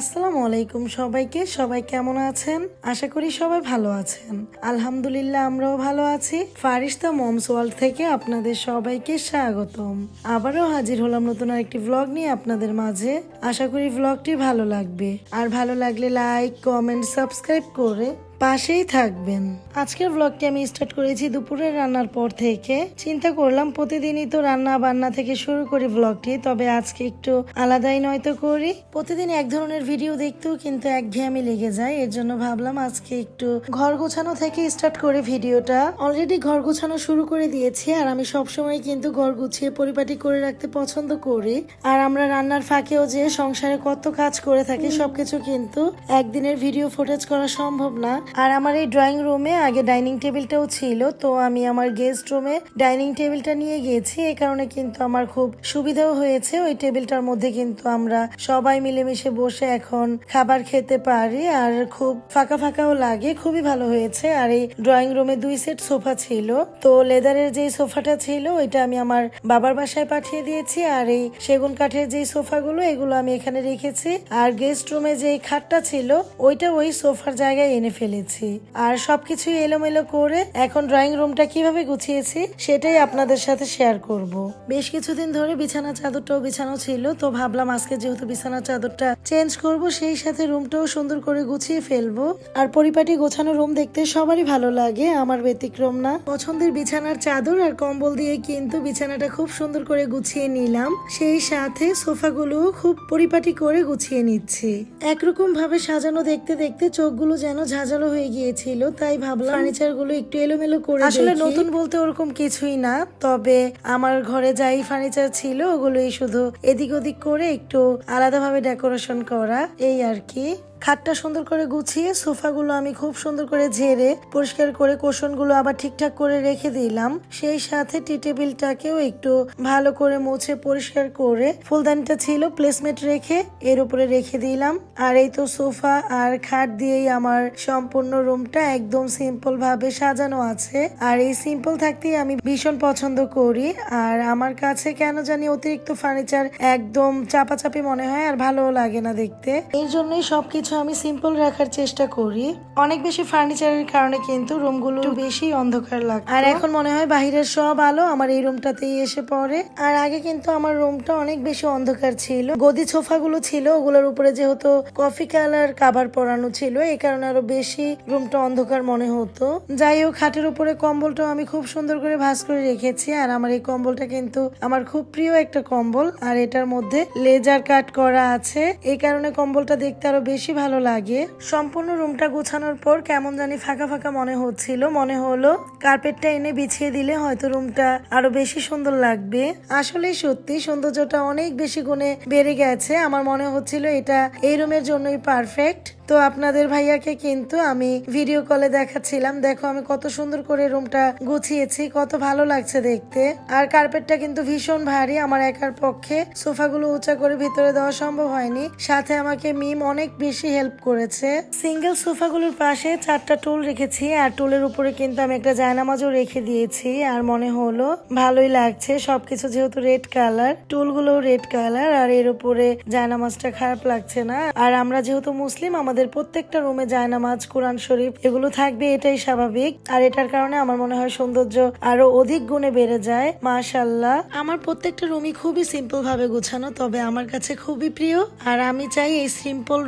আসসালামু আলাইকুম সবাইকে। সবাই কেমন আছেন? আশা করি সবাই ভালো আছেন। আলহামদুলিল্লাহ, আমরাও ভালো আছি। ফারিস্তা মমস ওয়ার্ল্ড থেকে আপনাদের সবাইকে স্বাগতম। আবারও হাজির হলাম নতুন আরেকটি ব্লগ নিয়ে আপনাদের মাঝে। আশা করি ব্লগটি ভালো লাগবে। আর ভালো লাগলে লাইক কমেন্ট সাবস্ক্রাইব করে পাশেই থাকবেন। আজকের ব্লগটি আমি স্টার্ট করেছি দুপুরের রান্নার পর থেকে। চিন্তা করলাম, প্রতিদিনই তো রান্না বান্না থেকে শুরু করি ব্লগটি তবে আজকে একটু আলাদাই নয়তো করি। প্রতিদিন এক ধরনের ভিডিও দেখতেও কিন্তু একঘেয়েমি লেগে যায়, এর জন্য ভাবলাম আজকে একটু ঘর গোছানো থেকে স্টার্ট করে ভিডিওটা। অলরেডি ঘর গোছানো শুরু করে দিয়েছি, আর আমি সবসময় কিন্তু ঘর গুছিয়ে পরিপাটি করে রাখতে পছন্দ করি। আর আমরা রান্নার ফাঁকেও যে সংসারে কত কাজ করে থাকি, সবকিছু কিন্তু একদিনের ভিডিও ফুটেজ করা সম্ভব না। আর আমার এই ড্রয়িং রুমে আগে ডাইনিং টেবিলটাও ছিল, তো আমি আমার গেস্ট রুমে ডাইনিং টেবিলটা নিয়ে গিয়েছি। এই কারণে কিন্তু আমার খুব সুবিধাও হয়েছে। ওই টেবিলটার মধ্যে কিন্তু আমরা সবাই মিলেমিশে বসে এখন খাবার খেতে পারি আর খুব ফাঁকা ফাঁকাও লাগে। খুবই ভালো হয়েছে। আর এই ড্রয়িং রুমে দুই সেট সোফা ছিল। তো লেদারের যে সোফাটা ছিল, ওইটা আমি আমার বাবার বাসায় পাঠিয়ে দিয়েছি। আর এই সেগুন কাঠের যে সোফাগুলো এগুলো আমি এখানে রেখেছি। আর গেস্ট রুমে যে খাটটা ছিল, ওইটা ওই সোফার জায়গায় এনে ফেলেছি আর সবকিছু এলোমেলো করে এখন ড্রয়িং রুমটা কীভাবে গুছিয়েছি, সেটাই আপনাদের সাথে শেয়ার করব। বেশ কিছুদিন ধরে বিছানা চাদরটাও বিছানো ছিল, তো ভাবলাম আজকে যেহেতু বিছানা চাদরটা চেঞ্জ করব, সেই সাথে রুমটাও সুন্দর করে গুছিয়ে ফেলব। আর পরিপাটি গোছানো রুম দেখতে সবারই ভালো লাগে, আমার ব্যতিক্রম না। পছন্দের বিছানার চাদর আর কম্বল দিয়ে কিন্তু বিছানাটা খুব সুন্দর করে গুছিয়ে নিলাম। সেই সাথে সোফাগুলো খুব পরিপাটি করে গুছিয়ে নিচ্ছি। একরকম ভাবে সাজানো দেখতে দেখতে চোখগুলো যেন ঝাঁঝালো হয়ে গিয়েছিল তাই ভাবলাম ফার্নিচারগুলো একটু এলোমেলো করে আসলে নতুন বলতে ওরকম কিছুই না তবে আমার ঘরে যাই ফার্নিচার ছিল ওগুলোই শুধু এদিক ওদিক করে একটু আলাদাভাবে ডেকোরেশন করা এই আর কি। খাটটা সুন্দর করে গুছিয়ে সোফাগুলো আমি খুব সুন্দর করে ঝেড়ে, পরিষ্কার করে কোষণগুলো আবার ঠিকঠাক করে রেখে দিলাম। সেই সাথে টি টেবিলটাকেও একটু ভালো করে মুছে পরিষ্কার করে ফুলদানিটা ছিল প্লেসমেন্ট রেখে এর উপরে রেখে দিলাম। আর এই তো সোফা আর খাট দিয়েই আমার সম্পূর্ণ রুমটা একদম সিম্পল ভাবে সাজানো আছে। আর এই সিম্পল থাকতেই আমি ভীষণ পছন্দ করি। আর আমার কাছে কেন জানি অতিরিক্ত ফার্নিচার একদম চাপাচাপি মনে হয় আর ভালোও লাগে না দেখতে। এই জন্যই সবকিছু আমি সিম্পল রাখার চেষ্টা করি। অনেক বেশি ফার্নিচারের কারণে কিন্তু রুমগুলো বেশি অন্ধকার লাগে আর এখন মনে হয় বাহিরের সব আলো আমার এই রুমটাতেই এসে পড়ে। আর আগে কিন্তু আমার রুমটা অনেক বেশি অন্ধকার ছিল। গদি সোফাগুলো ছিল ওগুলোর উপরে যেহেতু কফি কালার কাভার পরানো ছিল এই কারণে আরও বেশি রুমটা অন্ধকার মনে হতো। যাই হোক খাটের উপরে কম্বলটাও আমি খুব সুন্দর করে ভাঁজ করে রেখেছি। আর আমার এই কম্বলটা কিন্তু আমার খুব প্রিয় একটা কম্বল। আর এটার মধ্যে লেজার কাট করা আছে। এই কারণে কম্বলটা দেখতে আরও বেশি ভালো লাগে। সম্পূর্ণ রুমটা গোছানোর পর কেমন জানি ফাঁকা ফাঁকা মনে হচ্ছিল। মনে হলো, কার্পেটটা এনে বিছিয়ে দিলে হয়তো রুমটা আরও বেশি সুন্দর লাগবে। আসলে সত্যি, সৌন্দর্যটা অনেক বেশি গুণে বেড়ে গেছে। আমার মনে হচ্ছিল এটা এই রুমের জন্যই পারফেক্ট তো আপনাদের ভাইয়াকে কিন্তু আমি ভিডিও কলে দেখাচ্ছিলাম। দেখো আমি কত সুন্দর করে রুমটা গুছিয়েছি, কত ভালো লাগছে দেখতে। আর কার্পেটটা কিন্তু ভীষণ ভারী। আমার একার পক্ষে সোফাগুলো উঁচা করে ভিতরে দেওয়া সম্ভব হয়নি। সাথে আমাকে মিম অনেক বেশি হেল্প করেছে। সিঙ্গেল সোফাগুলোর পাশে চারটা টুল রেখেছি, আর টুলের উপরে কিন্তু আমি একটা জায়নামাজও রেখে দিয়েছি, আর মনে হলো ভালোই লাগছে। সবকিছু যেহেতু রেড কালার টুলগুলো রেড কালার আর এর উপরে জায়নামাজটা খারাপ লাগছে না। আর আমরা যেহেতু মুসলিম, আমাদের প্রত্যেকটা রুমে জায়নামাজ, কোরআন শরীফ এগুলো থাকবে, এটাই স্বাভাবিক। আর এটার কারণে আমার মনে হয় সৌন্দর্য আরও অধিক গুণে বেড়ে যায়। মাশাল্লাহ আমার প্রত্যেকটা রুমই খুবই সিম্পল ভাবে গোছানো, তবে আমার কাছে খুবই প্রিয়। আর আমি চাই এই সিম্পল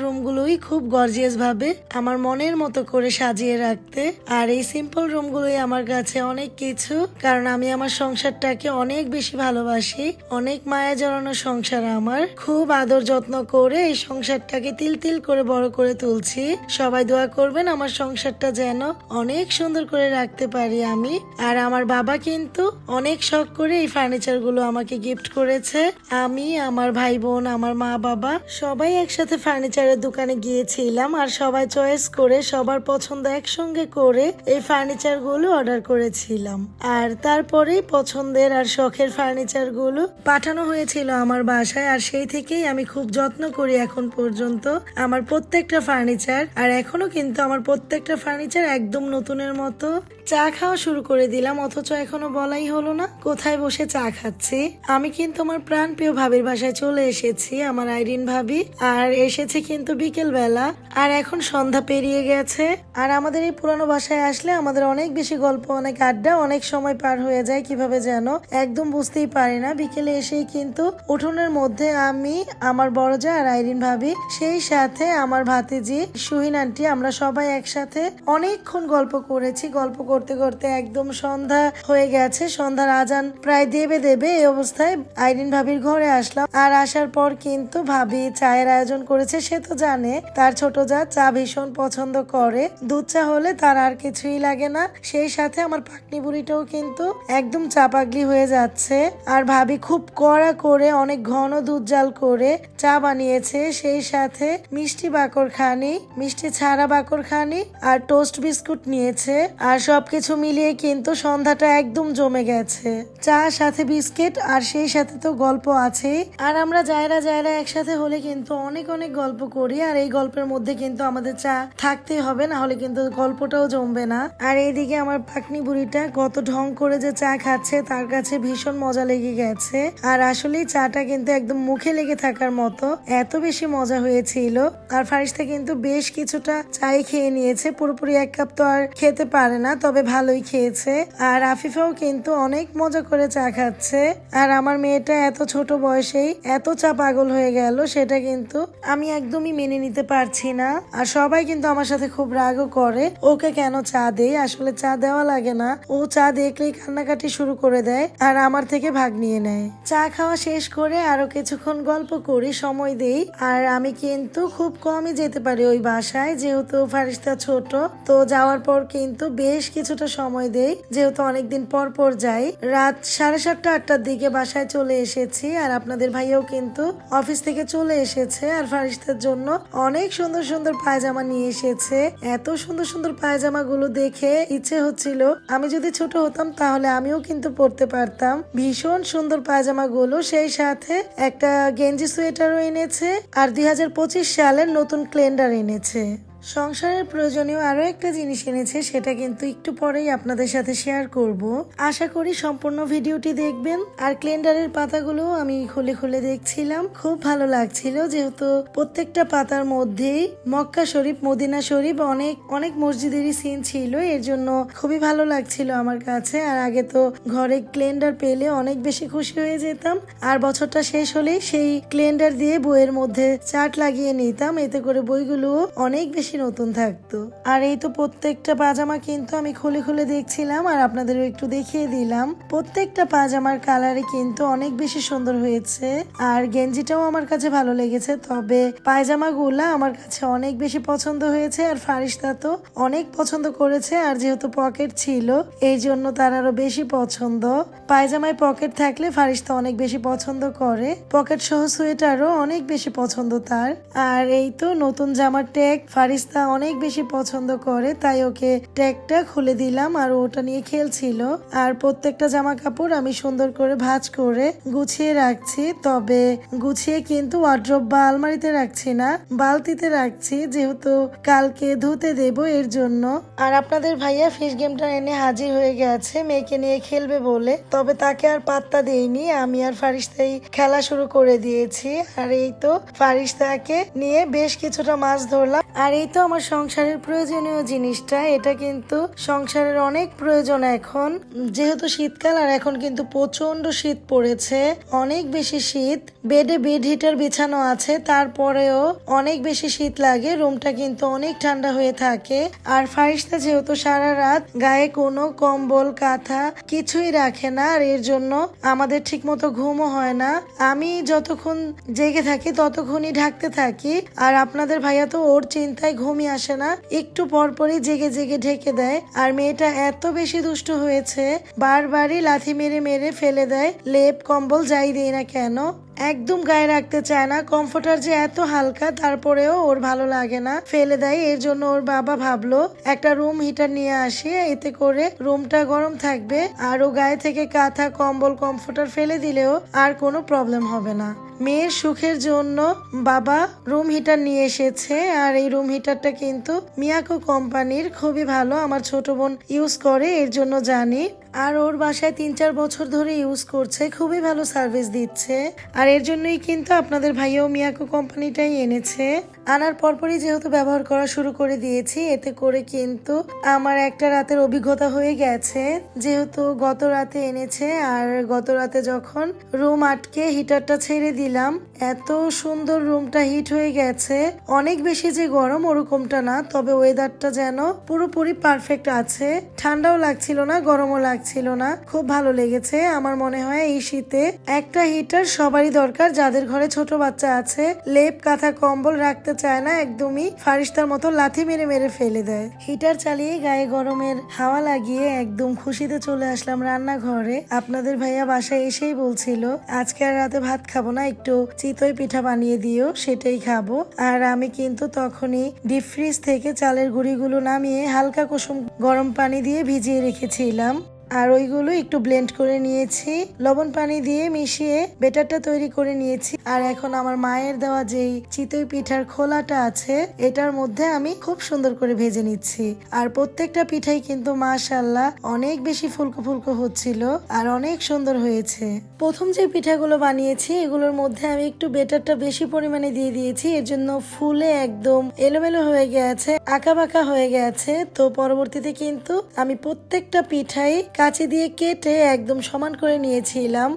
রুমগুলোই খুব গর্জিয়াস ভাবে আমার মনের মতো করে সাজিয়ে রাখতে। আর এই সিম্পল রুমগুলোই আমার কাছে অনেক কিছু, কারণ আমি আমার সংসারটাকে অনেক বেশি ভালোবাসি। অনেক মায়া জড়ানো সংসার আমার। খুব আদর যত্ন করে এই সংসারটাকে তিল তিল করে বড় করে তুলছি। সবাই দোয়া করবেন আমার সংসারটা যেন অনেক সুন্দর করে রাখতে পারি আমি। আর আমার বাবা কিন্তু অনেক শখ করে এই ফার্নিচারগুলো আমাকে গিফট করেছে। আমি, আমার ভাই বোন, আমার মা বাবা সবাই একসাথে ফার্নিচারের দোকানে গিয়েছিলাম আর সবাই চয়েস করে সবার পছন্দ একসঙ্গে করে এই ফার্নিচারগুলো অর্ডার করেছিলাম। আর তারপরেই পছন্দের আর শখের ফার্নিচারগুলো পাঠানো হয়েছিল আমার বাসায় আর সেই থেকেই আমি খুব যত্ন করি এখন পর্যন্ত আমার প্রত্যেকটা ফার্নিচার আর এখনও কিন্তু আমার প্রত্যেকটা ফার্নিচার একদম নতুনের মতো। চা খাওয়া শুরু করে দিলাম, অথচ এখনও বলাই হলো না, কোথায় বসে চা খাচ্ছি? আমি কিন্তু আমার প্রাণ প্রিয় ভাবির বাসায় চলে এসেছি, আমার আইরিন ভাবি, আর এসেছে কিন্তু বিকেল বেলা আর এখন সন্ধ্যা পেরিয়ে গেছে, আর আমাদের এই পুরানো বাসায় আসলে আমাদের অনেক বেশি গল্প, অনেক আড্ডা, অনেক সময় পার হয়ে যায়, কীভাবে যেন একদম বুঝতেই পারি না। বিকেলে এসেই কিন্তু উঠোনের মধ্যে আমি, আমার বড় যা আর আইরিন ভাবি, সেই সাথে আমার ভাতিজি, সুহিন আন্টি, আমরা সবাই একসাথে অনেকক্ষণ গল্প করেছি, গল্প করতে করতে একদম সন্ধ্যা হয়ে গেছে। সন্ধ্যার আজান প্রায় দেবে দেবে এই অবস্থায় আইরিন ভাবির ঘরে আসলাম। আর আসার পর কিন্তু ভাবি চায়ের আয়োজন করেছে, সে তো জানে। তার ছোট যা, চা ভীষণ পছন্দ করে। দুধ চা হলে তার আর কিছুই লাগে না। সেই সাথে আমার পাকনি বুড়িটাও কিন্তু একদম চা পাগলি হয়ে যাচ্ছে। আর ভাবি খুব কড়া করে অনেক ঘন দুধ জাল করে চা বানিয়েছে। সেই সাথে মিষ্টি বাকর খানি মিষ্টি ছাড়া বাকর খানি আর টোস্ট বিস্কুট নিয়েছে। আর সবকিছু মিলিয়ে কিন্তু সন্ধ্যাটা একদম জমে গেছে। চা, সাথে বিস্কিট, আর সেই সাথে তো গল্প আছেই। আর আমরা যায়রা যায়রা একসাথে হলে কিন্তু অনেক অনেক গল্প করি, আর এই গল্পের মধ্যে কিন্তু আমাদের চা থাকতে হবে, না হলে কিন্তু গল্পটাও জমবে না। আর এইদিকে আমার পাকনি বুড়িটা কত ঢং করে যে চা খাচ্ছে, তার কাছে ভীষণ মজা লেগে গেছে। আর আসলেই চাটা কিন্তু একদম মুখে লেগে থাকার মতো, এত বেশি মজা হয়েছিল। আর ফারিস্তা কিন্তু বেশ কিছুটা চাই খেয়ে নিয়েছে, পুরোপুরি এক কাপ তো আর খেতে পারে না তবে ভালোই খেয়েছে। আর আফিফাও কিন্তু অনেক মজা করে চা খাচ্ছে। আর আমার মেয়েটা এত ছোট বয়সেই এত চা পাগল হয়ে গেল, সেটা কিন্তু আমি একদমই মেনে নিতে পারছি না। আর সবাই কিন্তু আমার সাথে খুব রাগও করে, ওকে কেন চা দেই? আসলে চা দেওয়া লাগে না। ও চা দেখলেই কান্নাকাটি শুরু করে দেয় আর আমার থেকে ভাগ নিয়ে নেয়। চা খাওয়া শেষ করে আরও কিছুক্ষণ গল্প করি, সময় দেই। আর আমি কিন্তু খুব কমই যেতে পারি ওই বাসায়, যেহেতু ফারিস্তা ছোট, তো যাওয়ার পর কিন্তু বেশ কিছুটা সময় দেই। যেহেতু অনেকদিন পর পর যাই। রাত সাড়ে সাতটা, আটটার দিকে বাসায় চলে এসেছি। আর আপনাদের ভাইয়াও কিন্তু অফিস থেকে চলে এসেছে। আর ফারিস্তার জন্য অনেক সুন্দর সুন্দর পায়জামা নিয়ে এসেছে। এত সুন্দর সুন্দর পায়জামা গুলো দেখে ইচ্ছে হচ্ছিল আমি যদি ছোট হতাম, তাহলে আমিও কিন্তু পরতে পারতাম। ভীষণ সুন্দর পায়জামা গুলো সেই সাথে একটা গেঞ্জি সোয়েটারও এনেছে। আর দুই হাজার পঁচিশ সালের নতুন ক্লেন্ডার এনেছে। সংসারের প্রয়োজনীয় আরও একটা জিনিস এনেছে, সেটা কিন্তু একটু পরেই আপনাদের সাথে শেয়ার করব। আশা করি সম্পূর্ণ ভিডিওটি দেখবেন। আর ক্লেন্ডারের পাতাগুলো আমি খুলে খুলে দেখছিলাম। খুব ভালো লাগছিল, যেহেতু প্রত্যেকটা পাতার মধ্যেই মক্কা শরীফ, মদিনা শরীফ অনেক অনেক মসজিদেরই সিন ছিল। এর জন্য খুবই ভালো লাগছিল আমার কাছে। আর আগে তো ঘরে ক্লেন্ডার পেলে অনেক বেশি খুশি হয়ে যেতাম। আর বছরটা শেষ হলেই সেই ক্লেন্ডার দিয়ে বইয়ের মধ্যে চাট লাগিয়ে নিতাম। এতে করে বইগুলো অনেক বেশি নতুন থাকতো। আর এই তো প্রত্যেকটা পাজামা কিন্তু আমি খুলে খুলে দেখছিলাম, আর আপনাদেরও একটু দেখিয়ে দিলাম। প্রত্যেকটা পাজামার কালারে কিন্তু অনেক বেশি সুন্দর হয়েছে, আর গেঞ্জিটাও আমার কাছে ভালো লেগেছে, তবে পায়জামা গুলা আমার কাছে অনেক বেশি পছন্দ হয়েছে, আর ফারিস্তা তো অনেক পছন্দ করেছে, আর যেহেতু পকেট ছিল, এই জন্য তার আরও বেশি পছন্দ। পায়জামায় পকেট থাকলে ফারিস্তা অনেক বেশি পছন্দ করে, পকেট সহ সোয়েটারও অনেক বেশি পছন্দ তার। আর এই তো নতুন জামার ট্যাগ ফারিস্তা অনেক বেশি পছন্দ করে, তাই ওকে ট্যাগটা খুলে দিলাম আর ওটা নিয়ে খেলছিল। আর প্রত্যেকটা জামা কাপড় আমি সুন্দর করে ভাজ করে গুছিয়ে রাখছি, তবে গুছিয়ে কিন্তু ওয়ার্ড্রপ বা আলমারিতে রাখছি না, বালতিতে রাখছি, যেহেতু কালকে ধুতে দেব এর জন্য। আর আপনাদের ভাইয়া ফিশ গেমটা এনে হাজির হয়ে গেছে, মেয়েকে নিয়ে খেলবে বলে। তবে তাকে আর পাত্তা দেইনি, আমি আর ফারিস্তাই খেলা শুরু করে দিয়েছি। আর এই তো ফারিস্তাকে নিয়ে বেশ কিছুটা মাছ ধরলাম। আর এই তো আমার সংসারের প্রয়োজনীয় জিনিসটা, এটা কিন্তু সংসারের অনেক প্রয়োজন এখন। যেহেতু শীতকাল আর এখন কিন্তু প্রচণ্ড শীত পড়েছে, অনেক বেশি শীত। বেডে বেড হিটার বিছানো আছে, তারপরেও অনেক বেশি শীত লাগে, রুমটা কিন্তু অনেক ঠান্ডা হয়ে থাকে। আর ফারিস্তা যেহেতু সারা রাত গায়ে কোনো কম্বল, কাঁথা কিছুই রাখে না, আর এর জন্য আমাদের ঠিক মতো ঘুমও হয় না। আমি যতক্ষণ জেগে থাকি, ততক্ষণই ঢাকতে থাকি। আর আপনাদের ভাইয়া তো ওর চিন্তায় ঘুমই আসে না। একটু পরপরই জেগে জেগে ঢেকে দেয়। আর মেয়েটা এত বেশি দুষ্ট হয়েছে, বারবারই লাথি মেরে মেরে ফেলে দেয়। লেপ কম্বল যাই দিই না কেন। একদম গায়ে রাখতে চায় না। কমফোর্টার যে এত হালকা, তারপরেও ওর ভালো লাগে না। ফেলে দেয়, এর জন্য ওর বাবা ভাবলো, একটা রুম হিটার নিয়ে আসি, এতে করে রুমটা গরম থাকবে, আর ও গায়ে থেকে কাঁথা, কম্বল, কমফোর্টার ফেলে দিলেও আর কোনো প্রবলেম হবে না। মেয়ের সুখের জন্য বাবা রুম হিটার নিয়ে এসেছে, আর এই রুম হিটারটা কিন্তু মিয়াকো কোম্পানির খুবই ভালো। আমার ছোট বোন ইউজ করে, এর জন্য জানি। আর ওর বাসায় তিন চার বছর ধরে ইউজ করছে, খুবই ভালো সার্ভিস দিচ্ছে। আর এর জন্যই কিন্তু আপনাদের ভাইয়াও মিয়াকো কোম্পানিটাই এনেছে। আনার পরপরই যেহেতু ব্যবহার করা শুরু করে দিয়েছি, এতে করে কিন্তু আমার একটা রাতের অভিজ্ঞতা হয়ে গেছে। যেহেতু গত রাতে এনেছে, আর গত রাতে যখন রুম আটকে হিটারটা ছেড়ে দিলাম, এত সুন্দর রুমটা হিট হয়ে গেছে। অনেক বেশি যে গরম ওরকমটা না, তবে ওয়েদারটা যেন পুরোপুরি পারফেক্ট আছে। ঠান্ডাও লাগছিল না, গরমও লাগছিল না। খুব ভালো লেগেছে। আমার মনে হয় এই শীতে একটা হিটার সবারই দরকার। যাদের ঘরে ছোট বাচ্চা আছে, লেপ, কাঁথা, কম্বল রাখতে চায় না, একদমই ফারিস্তার মতো লাথি মেরে মেরে ফেলে দেয়। হিটার চালিয়ে গায়ে গরমের হাওয়া লাগিয়ে একদম খুশিতে চলে আসলাম রান্নাঘরে। আপনাদের ভাইয়া বাসায় এসেই বলছিল, আজকে আর রাতে ভাত খাব না, একটু চিতই পিঠা বানিয়ে দিও, সেটাই খাব। আর আমি কিন্তু তখনই ডিপ ফ্রিজ থেকে চালের গুঁড়িগুলো নামিয়ে হালকা কুসুম গরম পানি দিয়ে ভিজিয়ে রেখেছিলাম। আর ওইগুলো একটু ব্লেন্ড করে নিয়েছি। লবণ পানি দিয়ে মিশিয়ে বেটারটা তৈরি করে নিয়েছি। আর এখন আমার মায়ের দেওয়া যেই চিতই পিঠার খোলাটা আছে, এটার মধ্যে আমি খুব সুন্দর করে ভেজে নিচ্ছি। আর প্রত্যেকটা পিঠাই কিন্তু মাশাল্লাহ অনেক বেশি ফুলকো ফুলকো হচ্ছিল আর অনেক সুন্দর হয়েছে। প্রথম যে পিঠাগুলো বানিয়েছি, এগুলোর মধ্যে আমি একটু বেটারটা বেশি পরিমাণে দিয়ে দিয়েছি। এর জন্য ফুলে একদম এলোমেলো হয়ে গেছে আঁকা বাঁকা হয়ে গেছে। তো পরবর্তীতে কিন্তু আমি প্রত্যেকটা পিঠাই কাঁচি দিয়ে কেটে একদম সমান করে নিয়েছিলাম।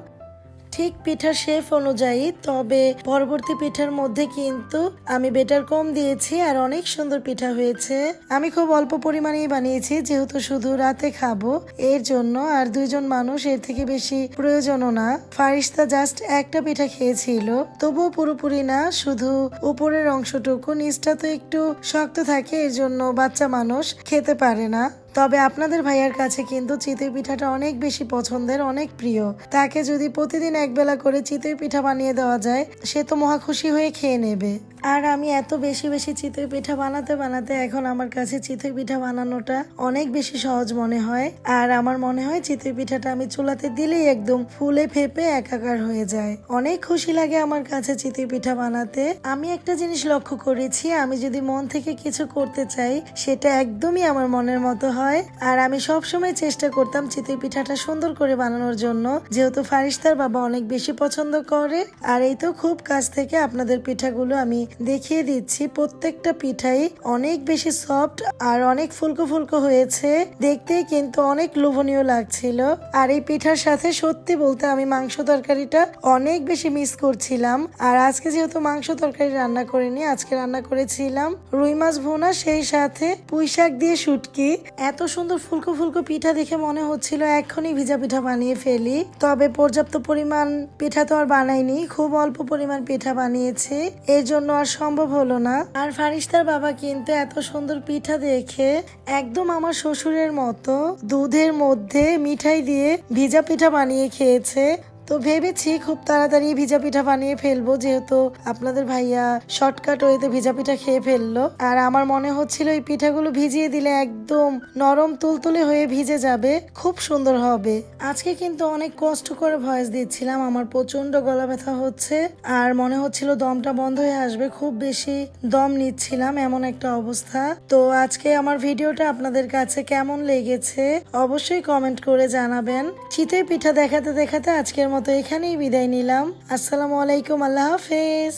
ঠিক পিঠার শেফ অনুযায়ী, তবে পরবর্তী পিঠার মধ্যে কিন্তু আমি বেটার কম দিয়েছি আর অনেক সুন্দর পিঠা হয়েছে। আমি খুব অল্প পরিমাণেই বানিয়েছি, যেহেতু শুধু রাতে খাব, এর জন্য আর দুইজন মানুষ এর থেকে বেশি প্রয়োজনও না। ফারিস্তা জাস্ট একটা পিঠা খেয়েছিল, তবুও পুরোপুরি না, শুধু উপরের অংশটুকু, নিচটা তো একটু শক্ত থাকে, এর জন্য বাচ্চা মানুষ খেতে পারে না। তবে আপনাদের ভাইয়ার কাছে কিন্তু চিতই পিঠাটা অনেক বেশি পছন্দের, অনেক প্রিয়। তাকে যদি প্রতিদিন একবেলা করে চিতই পিঠা বানিয়ে দেওয়া যায়, সে তো মহা খুশি হয়ে খেয়ে নেবে। আর আমি এত বেশি বেশি চিতই পিঠা বানাতে বানাতে এখন আমার কাছে চিতই পিঠা বানানোটা অনেক বেশি সহজ মনে হয়। আর আমার মনে হয় চিতই পিঠাটা আমি চুলাতে দিলেই একদম ফুলে ফেপে একাকার হয়ে যায়। অনেক খুশি লাগে আমার কাছে চিতই পিঠা বানাতে। আমি একটা জিনিস লক্ষ্য করেছি, আমি যদি মন থেকে কিছু করতে চাই, সেটা একদমই আমার মনের মতো হয়। আর আমি সব সময় চেষ্টা করতাম চিতই পিঠাটা সুন্দর করে বানানোর জন্য। যেহেতু ফারিস্তার বাবা অনেক বেশি পছন্দ করে, আর এই তো খুব কাছ থেকে আপনাদের পিঠাগুলো আমি দেখিয়ে দিচ্ছি, প্রত্যেকটা পিঠাই অনেক বেশি সফট আর অনেক ফুলকো ফুলকো হয়েছে। দেখতে কিন্তু অনেক লোভনীয় লাগছিল। আর এই পিঠার সাথে সত্যি বলতে আমি মাংস তরকারিটা অনেক বেশি মিস করছিলাম। আর আজকে যেহেতু মাংস তরকারি রান্না করিনি, আজকে রান্না করেছিলাম রুই মাছ ভোনা, সেই সাথে পুঁই শাক দিয়ে শুটকি। এত সুন্দর ফুলকো ফুলকো পিঠা দেখে মনে হচ্ছিল এখনই ভিজা পিঠা বানিয়ে ফেলি। তবে পর্যাপ্ত পরিমাণ পিঠা তো আর বানাইনি, খুব অল্প পরিমাণ পিঠা বানিয়েছি। এর জন্য আর সম্ভব হলো না। আর ফারিস্তার বাবা কিন্তু এত সুন্দর পিঠা দেখে একদম আমার শ্বশুরের মতো দুধের মধ্যে মিঠাই দিয়ে ভিজা পিঠা বানিয়ে খেয়েছে। তো ভেবেছি খুব তাড়াতাড়ি ভিজা পিঠা বানিয়ে ফেলব, যেহেতু আপনাদের ভাইয়া শর্টকাট ওয়েতে ভিজা পিঠা খেয়ে ফেলল। আর আমার মনে হচ্ছিল এই পিঠাগুলো ভিজিয়ে দিলে একদম নরম তুলতুলে হয়ে ভিজে যাবে, খুব সুন্দর হবে। আজকে কিন্তু অনেক কষ্ট করে ভয়েস দিচ্ছিলাম, আমার প্রচণ্ড গলা ব্যথা হচ্ছে, আর মনে হচ্ছিল দমটা বন্ধ হয়ে আসবে, খুব বেশি দম নিচ্ছিলাম, এমন একটা অবস্থা। তো আজকে আমার ভিডিওটা আপনাদের কাছে কেমন লেগেছে, অবশ্যই কমেন্ট করে জানাবেন। শীতের পিঠা দেখাতে দেখাতে আজকের মতো এখানেই বিদায় নিলাম। আসসালামু আলাইকুম আল্লাহ হাফেজ।